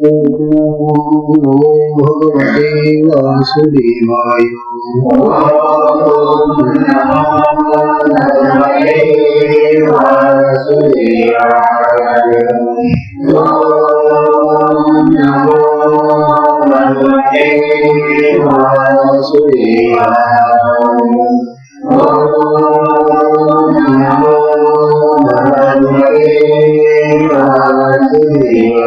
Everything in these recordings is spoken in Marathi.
नमो भगवते वासुदेवाय परम पूजनीय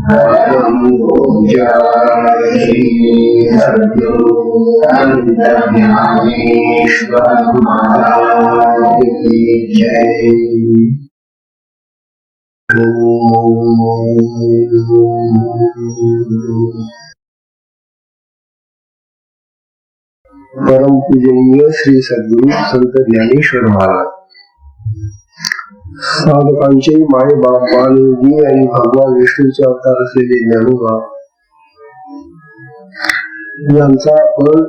जय परमपूजनीय श्री सद्गुरु संत ज्ञानेश्वर महाराज। साधकांचे बाप बालयोगी आणि भगवान विष्णूचे अवतार असलेले ज्ञानोबा यांचा आपण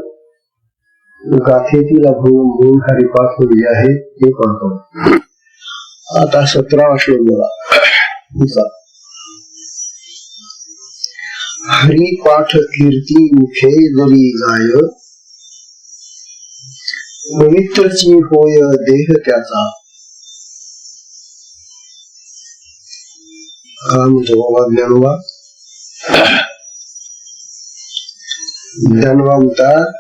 गाथेतील गुण हरिपाठ होईल आहे हे आता श्लोक बोला कीर्ती मुखे जरी गाय। पवित्रची होय, देह त्याचा। काय म्हणतो बाबा ज्ञानोबा. ज्ञानोबा म्हणतात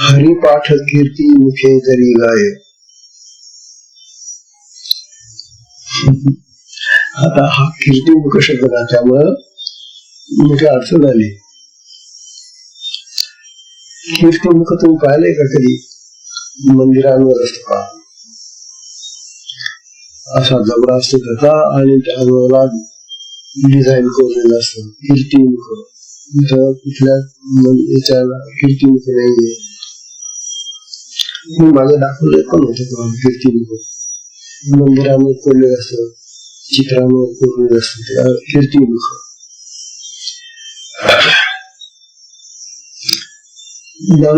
हरिपाठ कीर्ती मुखे जरी गाय. आता हा कीर्ती मुख शब्द त्यामुळं मोठी अडचण आली. कीर्तिमुख तुम्ही पाहिलंय का कधी? मंदिरांवर असतो का? असा जबरा असतो त्याचा आणि त्याला डिझाईन कोरलेलं असतं कीर्ती कीर्तिमुख इथं कुठल्या याच्याला कीर्तिमुख नाही मी मागे दाखवले पण होतं कीर्तिमुख मंदिरांवर कोरलेलं असतं चित्रांवर कोरलेलं असतं त्या कीर्तिमुख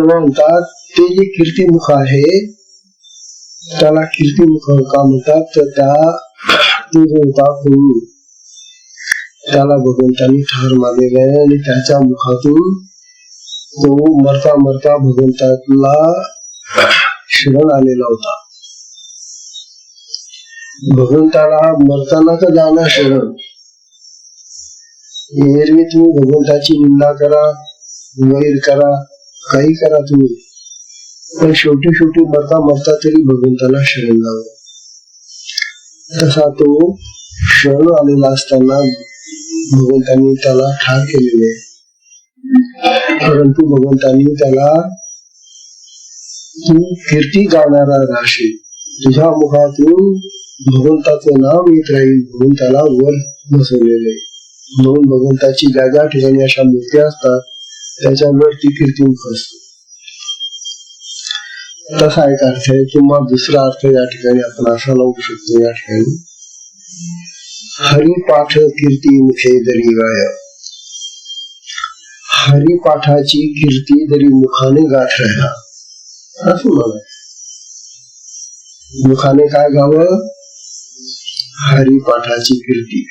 म्हणतात ते जे कीर्तीमुख आहे त्याला किती का म्हणतात तर त्या त्याला भगवंतांनी ठार मारलेला आहे आणि त्याच्या मुखातून तो मरता मरता भगवंताला शरण आलेला होता भगवंताला मरताना तर जाणार शरण एरवी तुम्ही भगवंताची निंदा करा वैर करा काही करा तुम्ही पण शेवटी शेवटी मरता मरता तरी भगवंताला शरण जावं तसा तो शरण आलेला असताना भगवंतांनी त्याला ठार केलेले. परंतु भगवंतांनी त्याला तू कीर्ती गाणारा राशी तुझ्या मुखातून भगवंताचं नाव येत राहील भगवंताला वर बसवलेले. म्हणून भगवंताची जागा ठिकाणी अशा मूर्त्या असतात त्याच्यावर ती कीर्ती असतो तसा एक अर्थ आहे किंवा दुसरा अर्थ या ठिकाणी आपण असा लावू शकतो या ठिकाणी. हरिपाठ कीर्ती मुखे दरी गाय. हरिपाठाची कीर्ती जरी मुखाने गाठ राहिला. असं मला मुखाने काय गावं? हरिपाठाची कीर्ती.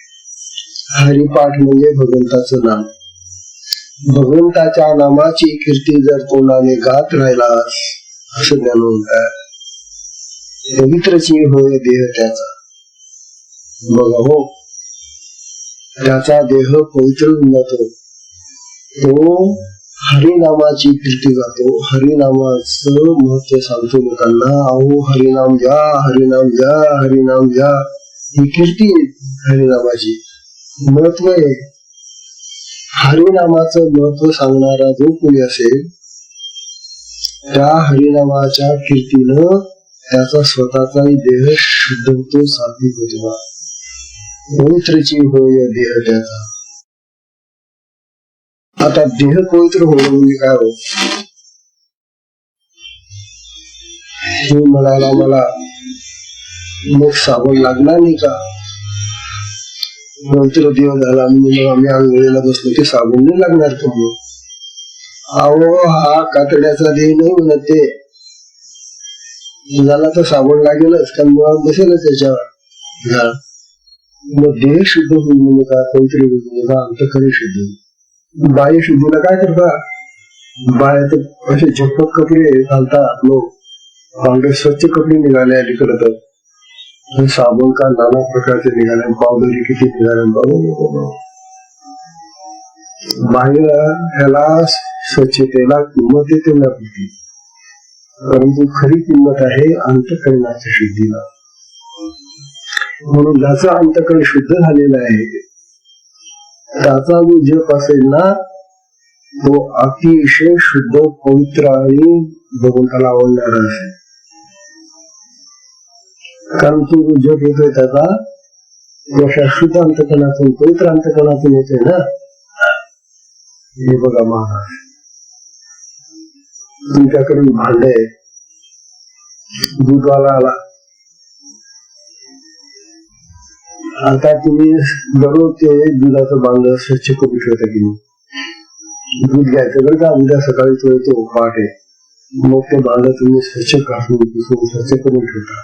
हरिपाठ म्हणजे भगवंताचं नाम. भगवंताच्या नामाची कीर्ती जर तोंडाने गात राहिला असं ज्ञान म्हणतात पवित्रची होय देह त्याचा. बघा हो. त्याचा देह पवित्र होऊन जातो. तो हरिनामाची कीर्ती जातो. हरिनामाच महत्त्व सांगतो लोकांना. अहो हरिनाम घ्या हरिनाम घ्या हरिनाम घ्या. ही कीर्ती हरिनामाची. महत्त्व आहे. हरिनामाचं महत्त्व सांगणारा जो कोणी असेल त्या हरिनामाच्या कीर्तीनं त्याचा स्वतःचाही देह शुद्ध होतो सात्विक होतो पवित्रची होय देह त्याचा. आता देह पवित्र होणं म्हणजे काय हो? हे म्हणाला मला मग साबण लागणार नाही का? पवित्र देह झाला म्हणून आम्ही आंघोळीला बसलो ते साबण नाही लागणार तुम्ही अहो हा कातड्याचा देह नाही म्हणत ते. झाला तर साबण लागेलच कारण मुळात बसेलच त्याच्यावर. हा. मग देह शुद्ध म्हणजे का? पवित्र होईल म्हणजे का? अंतकरी शुद्ध होईल बाह्य शुद्धीला काय करतात बाह्य तर असे झपक कपडे घालतात लोक. पांढरे स्वच्छ कपडे निघाले अलीकडे तर. साबण का नाना प्रकारचे निघाले? पावडरी किती निघाले? बाबा बाह्य ह्याला स्वच्छतेला किंमत येते ना होती परंतु खरी किंमत आहे अंतकरणाच्या शुद्धीला. म्हणून ज्याचा अंतकरण शुद्ध झालेला आहे त्याचा जो जप असेल ना तो अतिशय शुद्ध पवित्र आणि भगवंताला आवडणारा असेल. कारण तो जो जप येतोय त्याचा अशा शुद्ध अंतकरणातून पवित्र अंतकरणातून येतोय ना. हे बघा महाराज तुमच्याकडे भांडे. दूधवाला आला. आता तुम्ही दररोज ते दुधाचं भांड स्वच्छ करून ठेवता की नाही? दूध घ्यायचं बरं का? उद्या सकाळी तो येतो पहाटे. मग ते भांड तुम्ही स्वच्छ घासून स्वच्छ करून ठेवता.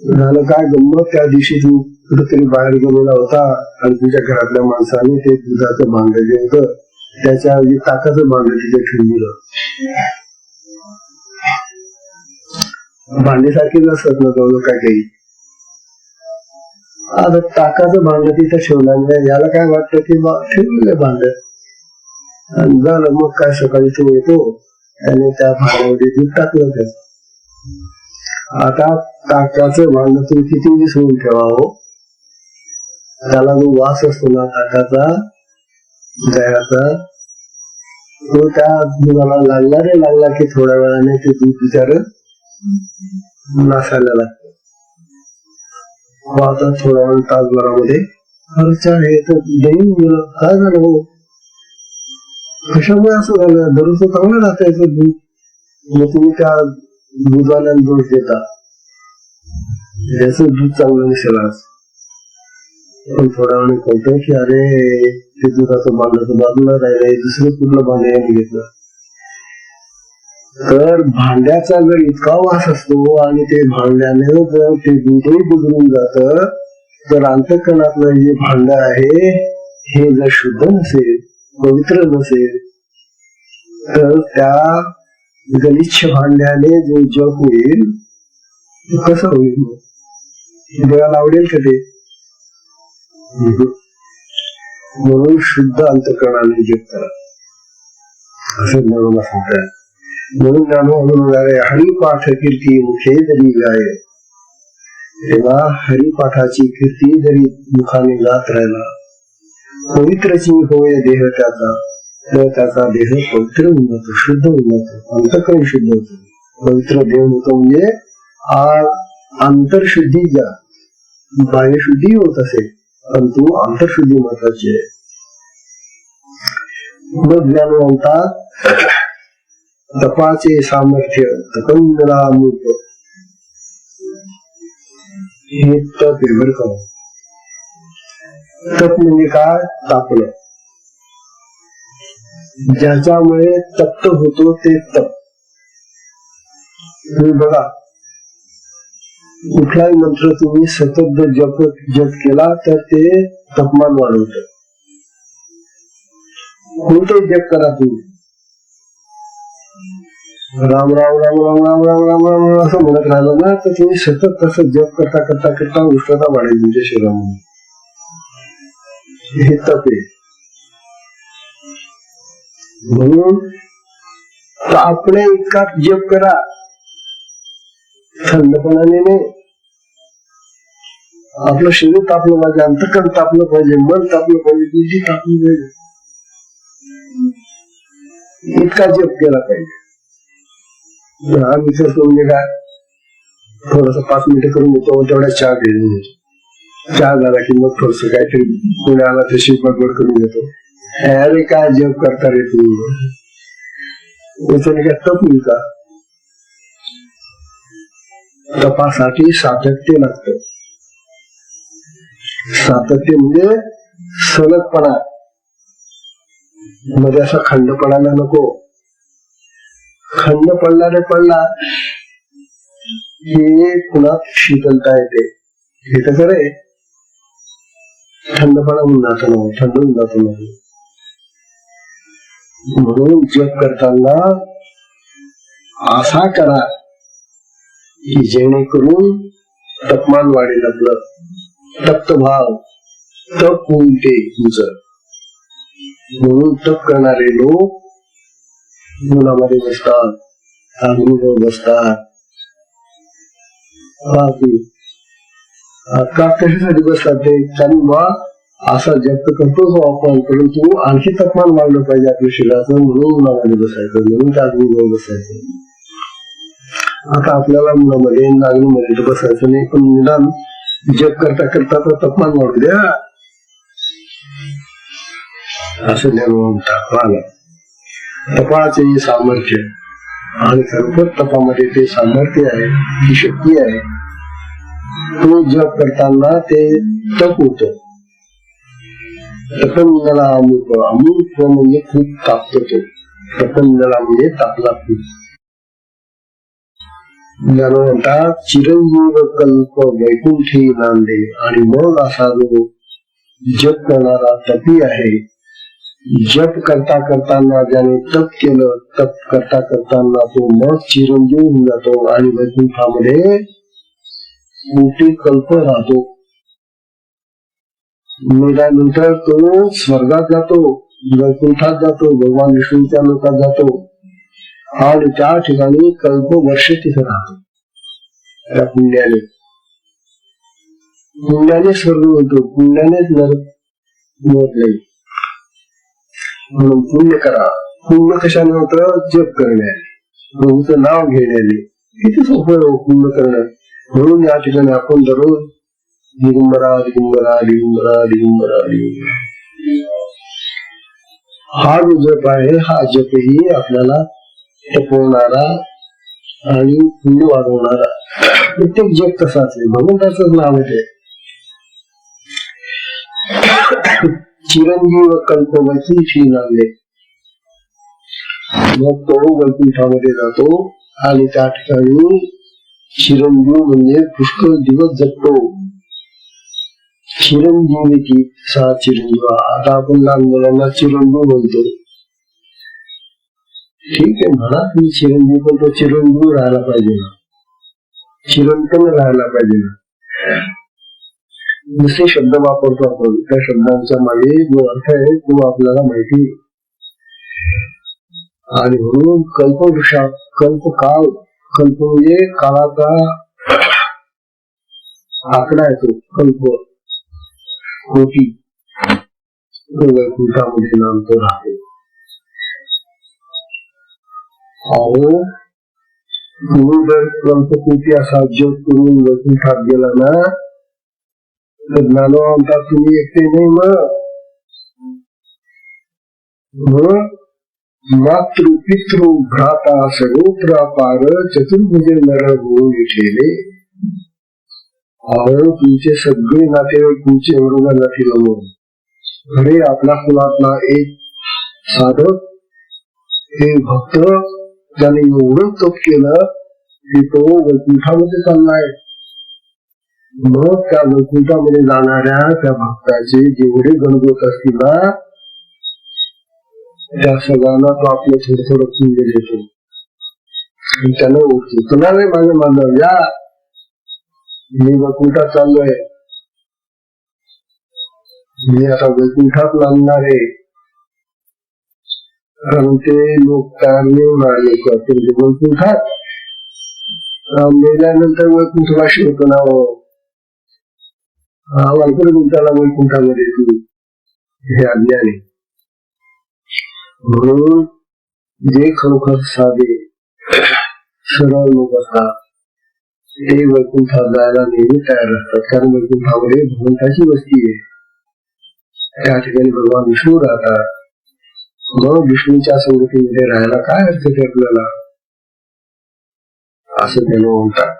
झालं काय गंमत त्या दिवशी तू कुठेतरी बाहेर गेलेला होता आणि तुझ्या घरातल्या माणसाने ते दुधाचं भांड जे होत त्याच्या ताकाच ताकाचं भांड तिथे ठेवून दिलं. भांडीसारखेच असतात ना जवळ काय काही. आता ताकाचं भांड तिथं ठेवलं याला काय वाटतं की ठेवलेलं भांड. आणि झालं मग काय सकाळी तो येतो त्याने त्या भांड्यामध्ये दूध टाकलं त्याच आता ताकाचं भांड तुम्ही किती विसरून ठेवावं हो? त्याला जो वास असतो ना ताकाचा दह्याचा तो त्या दुधाला लागला रे लागला की थोड्या वेळाने ते दूध विचार नासायला लागतं. आता थोड्या वेळ तासभरामध्ये खर्चा हे तर देईन मुलं. काय झालं हो? कशामुळे असं झालं? दररोज चांगलं राहतायचं दूध. मग तुम्ही त्या दुधाला दोष देतात. याचं दूध चांगलं नसेल आज. पण थोड्या वेळ कळतं की अरे ते दुधाचं भांड बाजूला राहिलंय दुसरं कुठलं भांड यांनी घेतलं. तर भांड्याचा वेळ इतका वास असतो आणि ते भांड्याने जर ते दूधही बुजरून जात तर अंतकरणातलं जे भांड आहे हे जर शुद्ध नसेल पवित्र नसेल तर त्या गलिच्छ भांड्याने जो जप होईल कसं होईल? देवाला आवडेल का ते? म्हणून शुद्ध अंतकरणाने जप करा. असं म्हणून सांगतात. म्हणून ज्ञानो म्हणून हरिपाठ कीर्ती मुखे जरी गाय तेव्हा हरिपाठाची कीर्ती जरी मुखाने गात राहिला पवित्रची होय देह त्याचा. तर त्याचा देह पवित्र उन्नत शुद्ध उन्नत अंतकरण शुद्ध होतो. पवित्र देह होतो म्हणजे आंतरशुद्धी ज्या बाह्यशुद्धी होत असेल परंतु आंतरशुद्धी महत्वाची आहे. मग ज्ञान म्हणतात तपाचे सामर्थ्य तपंगरामूप हे तप आहे तप म्हणजे काय? तापलं ज्याच्यामुळे तप्त होतो ते तप तुम्ही बघा. कुठलाही मंत्र तुम्ही सतत जप जप केला तर ते तापमान वाढवत. कोणते जप करा तुम्ही. राम राम राम राम राम राम राम राम राम असं म्हणत राहिलं ना तर तुम्ही सतत तसं जप करता करता करता उष्णता वाढेल तुमच्या शरीरामध्ये. हे तप आहे. म्हणून आपल्या इतका जप करा. थंडपणाने नाही. आपलं शरीर तापलं पाहिजे अंतकरण तापलं पाहिजे मन तापलं पाहिजे बुद्धी तापली पाहिजे. इतका जप केला पाहिजे. आम्ही करतो म्हणजे काय थोडस पाच मिनिटं करून घेतो तेवढा चहा घेऊन घेतो. चहा झाला की मग थोडस काहीतरी कोणी आला ते शिल्पगड करून घेतो. अरे काय जप करता रे तू? त्याच्याने काय तप होईल का तपासाठी सातत्य लागत. सातत्य म्हणजे सलगपणा. मध्ये असा खंड पडायला नको. खंड पडला रे पडला की पुन्हा शीतलता येते. हे तर खरे थंडपणा होऊन जातो ना थंड होऊन जातो ना म्हणून जप करताना असा करा की जेणेकरून तापमान वाढेल आपलं. तप्त भाव तप होईल ते तुमचं म्हणून तप करणारे लोक मुलामध्ये बसतात अग्नीवर बसतात. बाकी का कशासाठी बसतात ते? कारण असा जप्त करतो करतोच आपण परंतु आणखी तापमान वाढलं पाहिजे आपल्या शरीराचं म्हणून उन्हामध्ये बसायचं म्हणून त्या अग्नीजवळ बसायचं. आता आपल्याला उन्हामध्ये नागणीमध्ये तर बसायचं नाही पण निदान जप करता करता तर तापमान वाढू द्या. असं ज्ञान म्हणतात तपाचे सामर्थ्य आणि खरोखर तपामध्ये ते सामर्थ्य आहे ती शक्ती आहे. तो जप करताना ते तप होत. तपंजला अमुक अमुक म्हणजे खूप तापतो तो तपंजला म्हणजे तापला खूप ज्याला म्हणतात चिरंजीव कल्प वैकुंठी नांदे आणि मग असा जो जप करणारा तपी आहे जप करता करताना ज्याने तप केलं तप करता करताना तो मग चिरंजीव होऊन जातो आणि वैकुंठामध्ये मोठी कल्प राहतो मेल्यानंतर तो स्वर्गात जातो वैकुंठात जातो भगवान विष्णूच्या लोकात जातो. आणि त्या ठिकाणी कल्प वर्ष तिथे राहतो. त्या पुण्याने. पुण्याने स्वर्ग होतो पुण्यानेच नरक मिळत म्हणून पुण्य करा. पुण्य कशाने होतं? जप करण्याने. प्रभूचं नाव घेण्याने. किती सोपं हो पुण्य करणं. म्हणून या ठिकाणी आपण दररोज दिगंबरा दिगंबरा दिगंबरा दिगंबरा दिगंबरा हा जो जप आहे हा जपही आपल्याला टपवणारा आणि पुण्य वाढवणारा प्रत्येक जप तसाच आहे भगवंताच नाव आहे चिरंजीव कल्पवती लागले मग तो वैकुंठामध्ये जातो आणि त्या ठिकाणी चिरंजीव म्हणजे पुष्कळ दिवस जगतो चिरंजीवी सा चिरंजीव. आता आपण लहान मुलांना चिरंजीव म्हणतो. ठीक आहे म्हणा तुम्ही चिरंजीव पण तो चिरंजीव राहायला पाहिजे ना. चिरंतन राहायला पाहिजे ना. दुसरे शब्द वापरतो आपण. त्या शब्दांचा मागे जो अर्थ आहे तो आपल्याला माहिती आणि म्हणून कल्प कल्प काळ कल्प म्हणजे काळाचा आकडा येतो कल्प. होती तो वैकुंठामध्ये नांदतो राहतो अहो तुम्ही जर कल्पकोटी असा जग करून वैकुंठात गेला ना तर तुम्ही एकटे नाही मग मातृ पितृ भ्राता सर्वत्र अपार चतुर्भुज नर होऊन ठेले अहो तुमचे सगळे नातेवाईक तुमचे बरोबर जातील म्हणून अरे आपल्या कुलातला एक साधक हे भक्त ज्याने एवढं तप केलं की तो वैकुंठामध्ये चाललाय. मग त्या वैकुंठामध्ये जाणाऱ्या त्या भक्ताचे जेवढे गणगोत असतील ना त्या सगळ्यांना तो आपलं थोडं थोडं पुण्य देतो. आणि ओळखतो तुला नाही माझ्या मानव. या मी वैकुंठात चाललोय. मी आता वैकुंठात लागणार आहे. कारण ते लोक तयार मारले होणार वैकुंठात मेल्यानंतर वैकुंठला होतो ना हो. हा. हा वैकुंठाला वैकुंठामध्ये तू हे अज्ञान. आहे म्हणून जे खरोखर साधे सरळ लोक असतात ते वैकुंठात जायला नेहमी तयार असतात. कारण वैकुंठामध्ये भगवंताची वस्ती आहे. त्या ठिकाणी भगवान विष्णू राहतात. मग विष्णूच्या संगतीमध्ये राहायला काय अर्थ ते आपल्याला? असं त्यानं म्हणतात.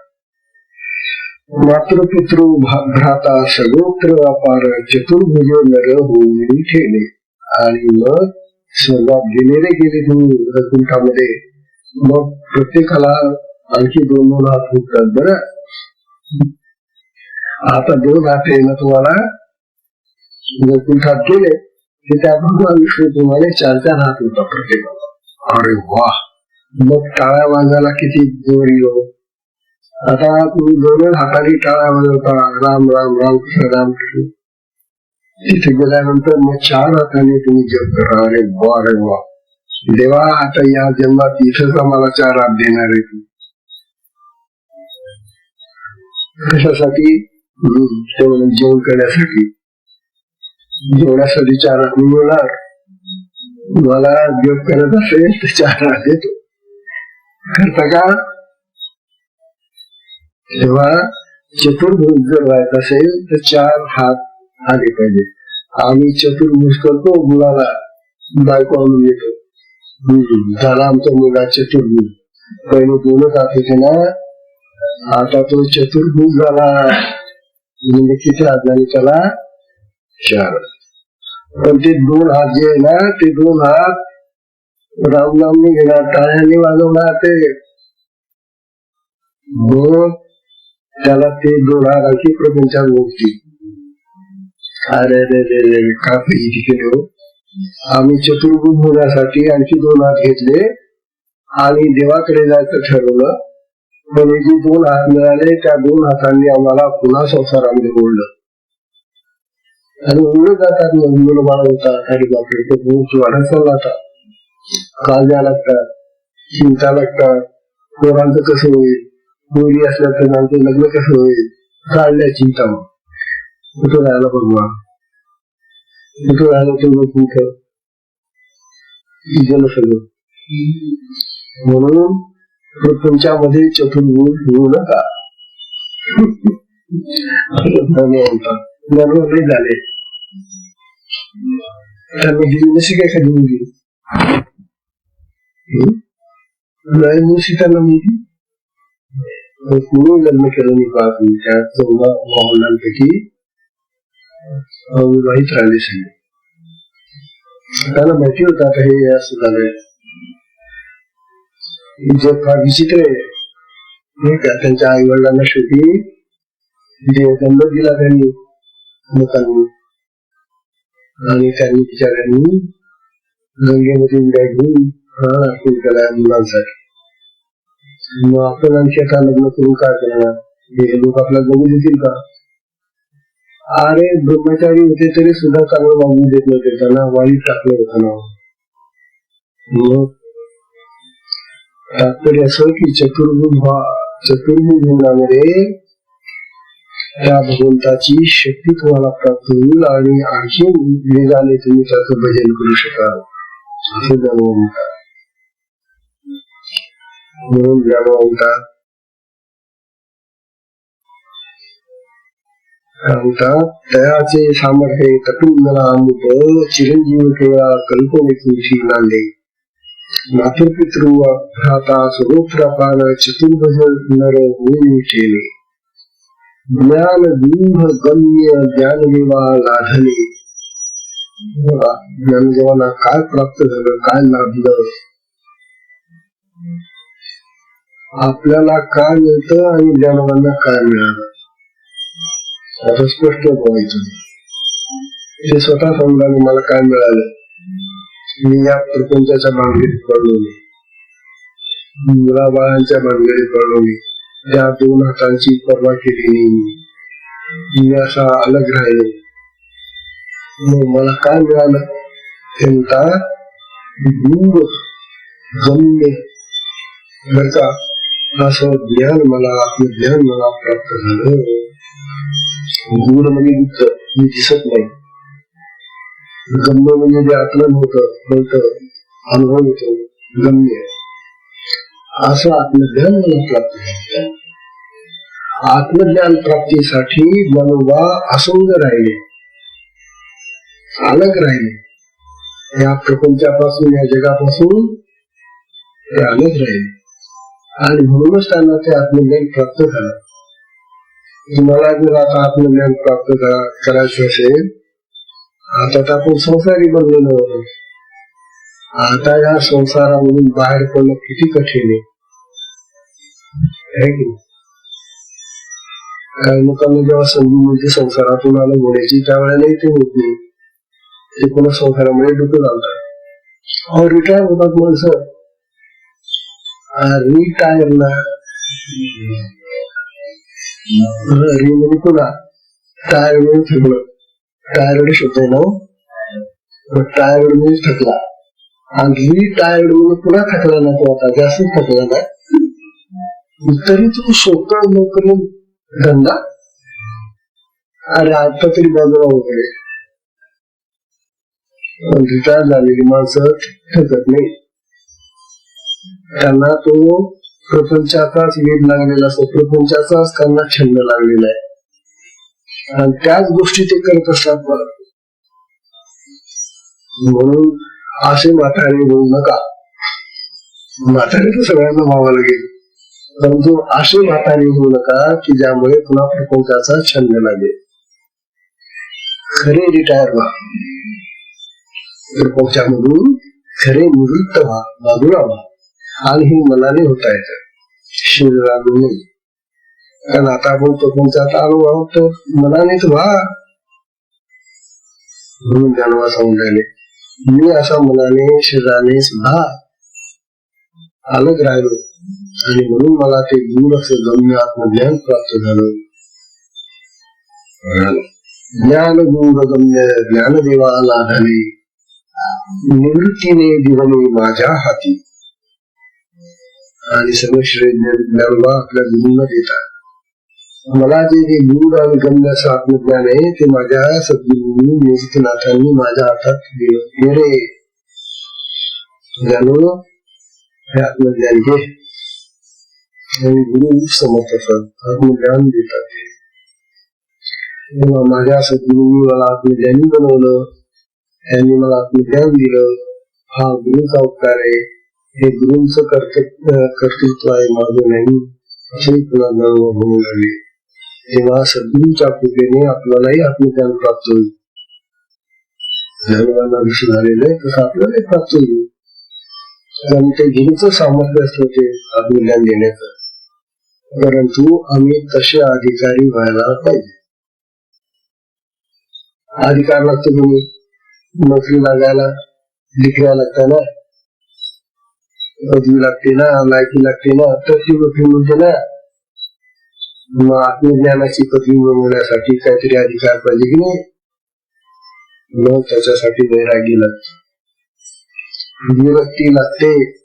मात्र पितृ भ्राता सर्वत्र व्यापार चतुर्भुज नर होऊन ठेवले. आणि मग स्वर्गात गेलेले गेले तुम्ही वैकुंठामध्ये मग प्रत्येकाला आणखी दोन दोन हात फुटतात बर. आता दोन हात येणं तुम्हाला? वैकुंठात गेले की त्या भगवान विष्णू तुम्हाला चार चार हात होता प्रत्येकाला. अरे वा! मग टाळ्या वाजायला किती जोर येऊ हो? आता तुम्ही दोन हाताने टाळ्या वाजवता. राम राम राम कृष्ण राम कृष्ण. तिथे गेल्यानंतर मग चार हाताने तुम्ही जप करा. अरे वा अरे वा! देवा आता या जन्मात इथंच आम्हाला चार हात देणार आहे तू. कशासाठी जेवण करण्यासाठी. जेवणासाठी चार हात मिळणार मला जप करत असेल तर चार हात देतो. करता का? तेव्हा चतुर्भुज जर व्हायचं असेल तर चार हात आले पाहिजे. आम्ही चतुर्भुज करतो मुलाला बायको आणून येतो झाला आमचा मुलगा चतुर्भुज. पहिले दोनच हात होते ना आता तो चतुर्भुज झाला म्हणजे किती हात झाले त्याला चार पण ते दोन हात जे आहे ना ते दोन हात रामनामने घेणार टाळ्याने वाजवणार ते मग त्याला ते दोन हात आणखी प्रपंचात भोगतील अरे रे रे रे का पाहिजे केलो आम्ही चतुर्भुज होण्यासाठी आणखी दोन हात घेतले आणि देवाकडे जायचं ठरवलं पण हे दोन हात मिळाले त्या दोन हातांनी आम्हाला पुन्हा संसारामध्ये ओढलं. आणि ओढत जातात मग मुलं होतात अरे बापरे तो बोच वाढत चालला आता काळज्या लागतात चिंता लागतात पोरांचं कसं होईल मुली असल्या तर आमचं लग्न कसं होईल काढल्या चिंता मग. कुठं राहिला भगवान? कुठं राहिलं तेवढं कुठं? सगळं म्हणून तुमच्यामध्ये चतुर्भुज होऊ नका. झाले. त्यांना दिली नशी काय खाली मुलगी? नाही मुशी त्यांना मुलगी? कुणी लग्न केलं नाही पाहत त्या चौदा राहिले सगळे. त्यांना माहिती होता आता हे असं झालंय. जे फार विचित्र आहे. का त्यांच्या आई वडिलांना शेवटी जे दंड दिला त्यांनी लोकांनी आणि त्यांनी बिचाऱ्यांनी गंगेमध्ये उड्या घेऊन प्राण अर्पण केला मुलांसाठी. मग आपण आणखी आता लग्न करून काय करणार? हे लोक आपला बघू देतील का? अरे ब्रह्मचारी होते तरी सुद्धा चांगलं वागू देत नव्हते. त्यांना वाईट टाकलं होतं ना मग तात्पर्य असं की चतुर्भुज व्हा चतुर्भुज त्या भगवंताची शक्ती तुम्हाला प्राप्त होईल आणि आणखी वेगाने तुम्ही त्याचं भजन करू शकाल असं जाणवा म्हणतात म्हणून जाणवा म्हणतात म्हणतात तयाचे सामर्थ्य तटुंगला अमृत चिरंजीव केळा कल्पने नांदे मातृपितृवा भ्राता सगोत्र चतुर्भज नर होऊन केले. ज्ञान दूध गम्य ज्ञानदेवा लाधले बघा ज्ञानदेवाला काय प्राप्त झालं काय लाभलं? आपल्याला काय मिळतं आणि ज्ञानवांना काय मिळालं? आता स्पष्ट व्हायचं ते स्वतः समजाने मला काय मिळालं? मी या प्रपंचाच्या भानगडीत पडलो मी. मुलाबाळांच्या भानगडीत पडलो मी. या दोन हातांची पर्वा केली नाही मी असा अलग राहिलो. मग मला काय मिळालं? ते म्हणता दूर गम्य घरचा असं ज्ञान मला आत्मज्ञान मला प्राप्त झालं. गुण म्हणजे मी दिसत नाही. गम्य म्हणजे जे आकलन होत होत अनुभव येतो गम्य असं आत्मज्ञान मला प्राप्त झालं. आत्मज्ञान प्राप्तीसाठी मनोबा असंग राहिले. अलग राहिले. या प्रपंचापासून या जगापासून ते अलग राहिले. आणि म्हणूनच त्यांना ते आत्मज्ञान प्राप्त झालं. तुम्हाला जर आता आत्मज्ञान प्राप्त करायचं असेल आता तर आपण संसारी बनलेलो आहोत आता या संसारामधून बाहेर पडणं किती कठीण आहे है की? काही लोकांना जेव्हा संधी मिळते संसारातून आलं होण्याची त्यावेळेला ते होत नाही ते पुन्हा संसारामध्ये डुकं अहो रिटायर होतात माणसं रिटायर ना री म्हणजे पुन्हा टायर म्हणजे थकलं टायर्ड शब्द आहे ना टायर्ड म्हणजे थकला. आणि टायर्ड म्हणून पुन्हा थकला ना तो आता जास्त थकला ना तरी तू स्वतः नोकरी धंदा. अरे आता तरी बाजूला वगैरे. रिटायर झालेली माणसं थकत नाही. त्यांना तो प्रपंचाचाच वेध लागलेला असतो. प्रपंचाचाच त्यांना छंद लागलेला आहे. त्याच गोष्टी ते करत असतात मला म्हणून असे म्हातारे बोलू नका. म्हातारे तर सगळ्यांना व्हावं लागेल. परंतु असे म्हातारे होऊ नका की ज्यामुळे पुन्हा प्रपंचाचा छंद लागेल. खरे रिटायर व्हा. प्रपंचामधून खरे निवृत्त व्हा बाजूला व्हा. आणि हे मनाने होता येत. शरीराने नाही कारण आता आपण प्रपंचात आलो आहोत तर मनानेच व्हा म्हणून ज्ञानवा सांगून राहिले मी असा मनाने शरीराने सुद्धा अलग राहिलो आणि म्हणून मला ते दूर असे गम्य आत्मज्ञान प्राप्त झालं ज्ञान दूर गम्य ज्ञानदेवा लाढले निवृत्तीने दिवने माझ्या हाती आणि सर्व श्रेय ज्ञानवा आपल्या गुरूंना देतात मला जे जे दूर आणि गम्य असं आत्मज्ञान आहे ते माझ्या सद्गुरूंनी निवृत्तीनाथांनी माझ्या हातात दिलं. हे रे ज्ञानो हे आत्मज्ञान घे आणि गुरु समर्थ असतात आत्मज्ञान देतात ते तेव्हा माझ्या सद्गुरूंनी मला आत्मज्ञानी बनवलं. त्यांनी मला आत्मज्ञान दिलं. हा गुरुचा उपकार आहे. हे गुरुंचं कर्तव्य कर्तृत्व आहे. माझं नाही. असे पुन्हा जाणव होऊ लागले तेव्हा सद्गुरूच्या कृपेने आपल्यालाही आत्मज्ञान प्राप्त होईल. ज्ञानवांना जसं झालेलं आहे तसं आपल्याला प्राप्त होईल. कारण ते गुरुचं सामर्थ्य असतं ते आत्मज्ञान देण्याचं. परंतु आम्ही तसे अधिकारी व्हायला पाहिजे. अधिकार लागतो तुम्ही. नोकरी लागायला डिग्र्या लागतात ना पदवी लागते ना लायकी लागते ना तर ती नोकरी म्हणजे ना. आत्मज्ञानाची पदवी मिळवण्यासाठी काहीतरी अधिकार पाहिजे की नाही? मग त्याच्यासाठी वैरागी लागते विरक्ती लागते.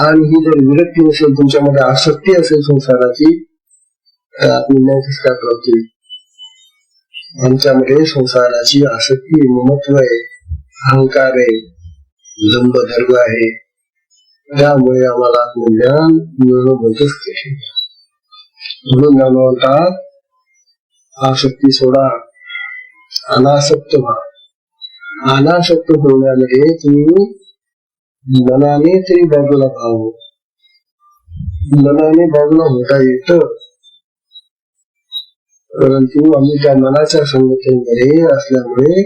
आणि ही जर विरक्ती असेल तुमच्यामध्ये आसक्ती असेल संसाराची तर आत्मज्ञान कसं काय प्राप्त? होईल आमच्यामध्ये संसाराची आसक्ती ममत्व आहे अहंकार आहे लंब धर्म आहे. त्यामुळे आम्हाला आत्मज्ञान मिळणं बनतच कठीण म्हणून ज्ञान होता आसक्ती सोडा. अनासक्त व्हा. अनासक्त होण्यामध्ये तुम्ही मनाने तरी बाजूला भाव मनाने बाजूला होता येत. परंतु आम्ही त्या मनाच्या संगतीमध्ये असल्यामुळे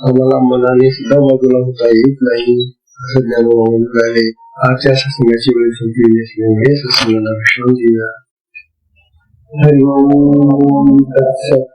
आम्हाला मनाने सुद्धा बाजूला होता येत नाही. असं ज्ञान आजच्या सत्संगाची वेळ संपलेली असल्यामुळे सत्संगाला विश्राम देऊया हरिओम तत्सत